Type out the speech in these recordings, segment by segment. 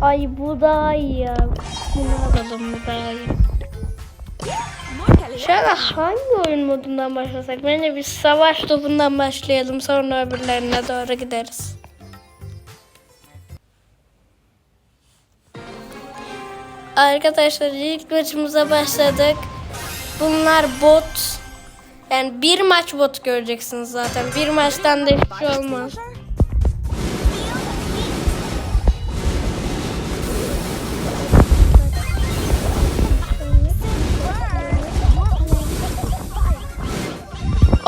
Ay bu daha ya. Bu daha iyi. An hangi oyun modundan başlasak? Bence biz savaş topundan başlayalım. Sonra öbürlerine doğru gideriz. Arkadaşlar ilk maçımıza başladık. Bunlar bot. Yani bir maç bot göreceksiniz zaten. Bir maçtan da hiçbir şey olmaz.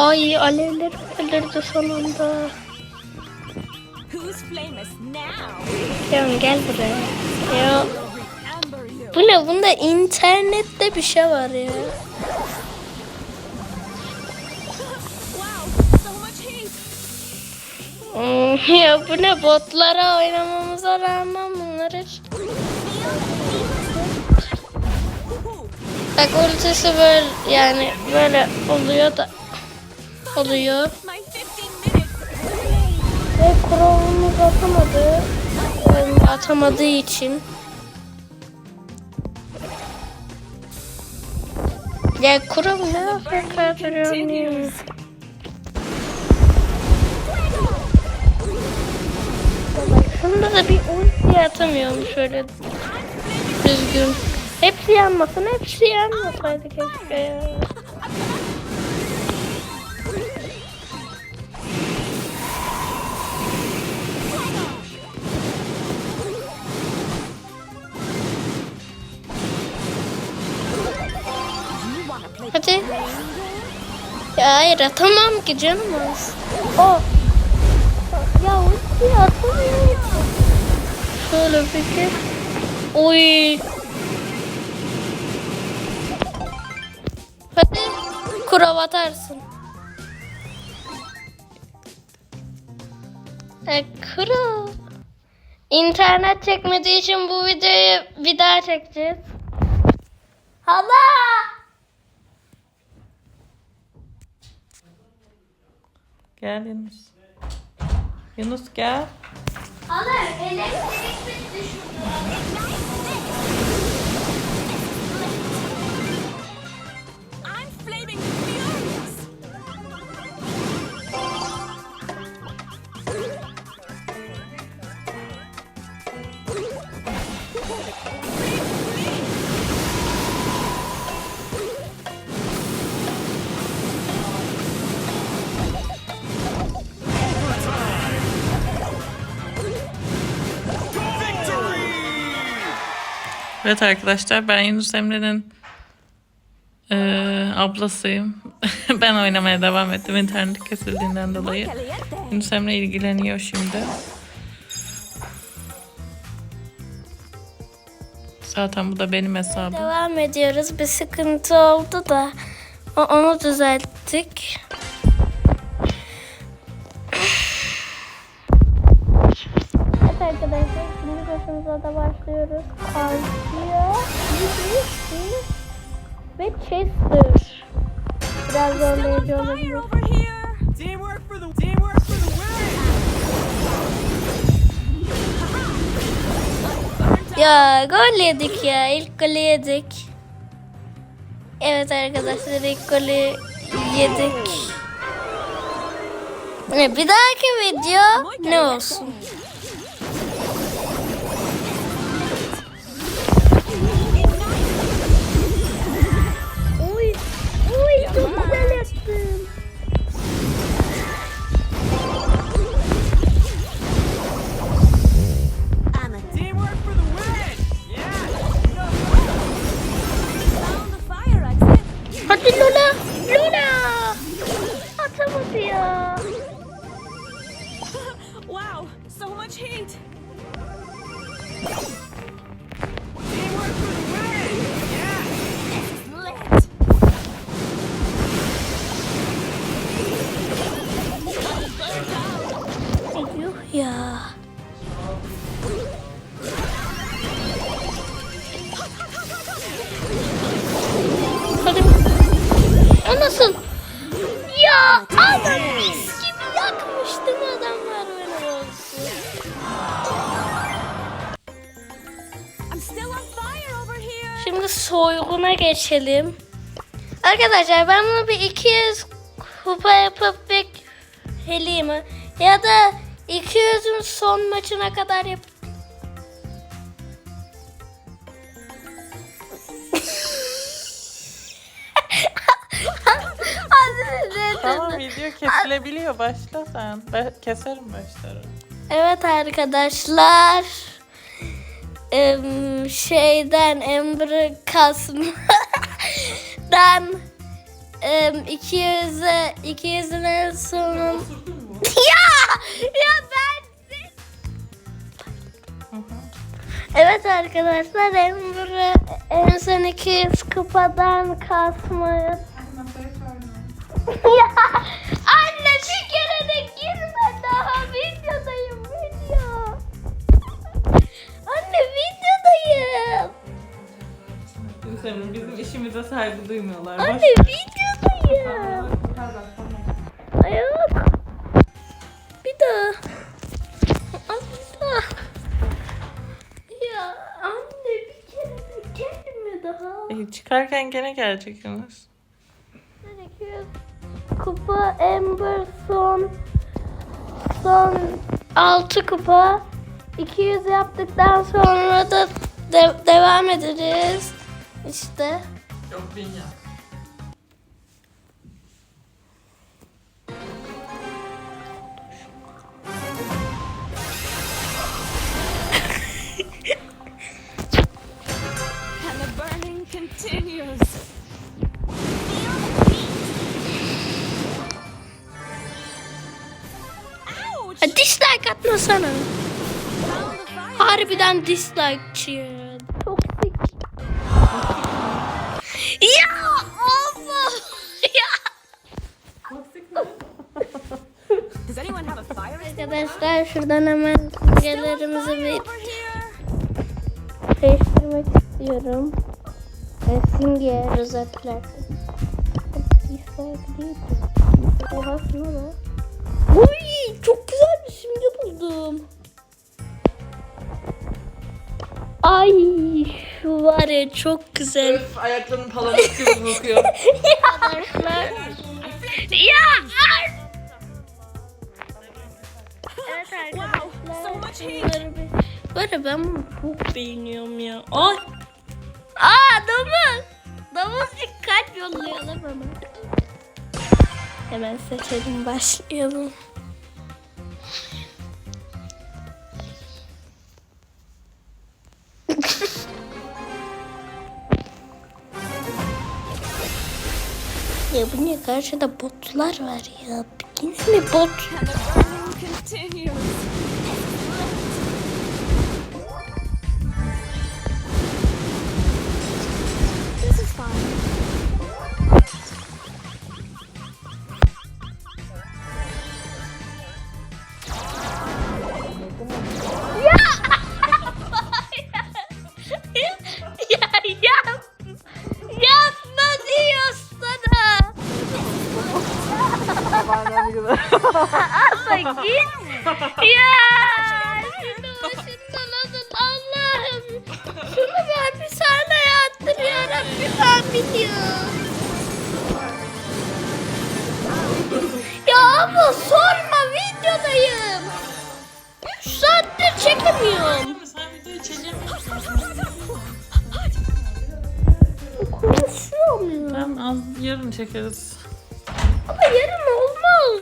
Ay alevler öldürdü sonunda. Leon gel buraya. Ya bu ne? Bunda internette bir şey var ya. Hmm, ya bu ne? Botlara oynamamıza rağmen bunlar hiç... Bak ultisi böyle yani böyle oluyor da oluyor. My 15 minutes. Ve Crow'umuz atamadı. Yani atamadığı için. Ya Crow ne yapıyor duruyor? Şunda da bir ulti atamıyorum şöyle düzgün. Hepsi yanmasın, hepsi yanmasaydı keşke ya. Hadi. Ya hayır atamam ki canım az. O. Ya ulti atamıyorum. Şöyle peki. Oy. Hadi. Kurav atarsın. E, kurav. İnternet çekmediği için bu videoyu bir daha çekeceğiz. Hala! Gel Yunus. Yunus gel. Hala elektrik bitti I'm Evet arkadaşlar ben Yunus Emre'nin eee, ablasıyım. ben oynamaya devam ettim internet kesildiğinden dolayı. Yunus Emre ilgileniyor şimdi. Zaten bu da benim hesabım. Devam ediyoruz. Bir sıkıntı oldu da onu düzelttik. Başımıza da başlıyoruz. Karşıya ve Chester. Biraz zorlayıcı olabilir. Fire over here. Teamwork for the teamwork for the win! Ya gol yedik ya. İlk golü yedik. Evet arkadaşlar ilk golü yedik. Bir dahaki video ne olsun? Luna. Luna. Atamadı ah, wow, so much heat. musun? Ya ama mis gibi yakmıştım adamlar beni olsun. Şimdi soyguna geçelim. Arkadaşlar ben bunu bir 200 kupa yapıp bekleyeyim. Ya da 200'ün son maçına kadar yapacağım. Video kesilebiliyor. Başla sen. Ben keserim başları. Evet arkadaşlar. Em, şeyden Ember kasmadan em, 200'e 200'ün en sonun ya ya ben Evet arkadaşlar Ember'ı en son 200 kupadan kasmayı ya Gülsem'in bizim işimize saygı duymuyorlar. Anne videodayım. Ay yok. Bir daha. Ay, bir daha. Ya anne bir kere de gelme daha. E, çıkarken gene gelecek. Gerekiyor. Kupa Ember son son 6 kupa 200 yaptıktan sonra da de- devam ederiz. İşte Yok bin ya. And the burning continues. Ouch! Ha, dislike atmasana. Harbiden dislikeçi. Toksik. Arkadaşlar şuradan hemen simgelerimizi bir değiştirmek istiyorum. E, simge rozetler. Dislike değil. Oha şuna bak. Uy çok güzel bir simge buldum. Ay şu var ya çok güzel. Ayaklarının palamuts gibi kokuyor. Arkadaşlar. ya arkadaşlar. arada ben bunu çok beğeniyorum ya. Ay. Aa domuz. Domuzcuk kalp yollayalım hemen. Hemen seçelim başlayalım. ya bu ne karşıda botlar var ya. Give me book. And the burning continues. Git. ya. Allah'ım. Şunu bir hapishaneye attır ya Rabbim amin ya. Ya abla sorma videodayım. 3 saattir çekemiyorum. Sen videoyu çekemiyorsun. Konuşuyorum ya. Tamam az yarın çekeriz. Ama yarın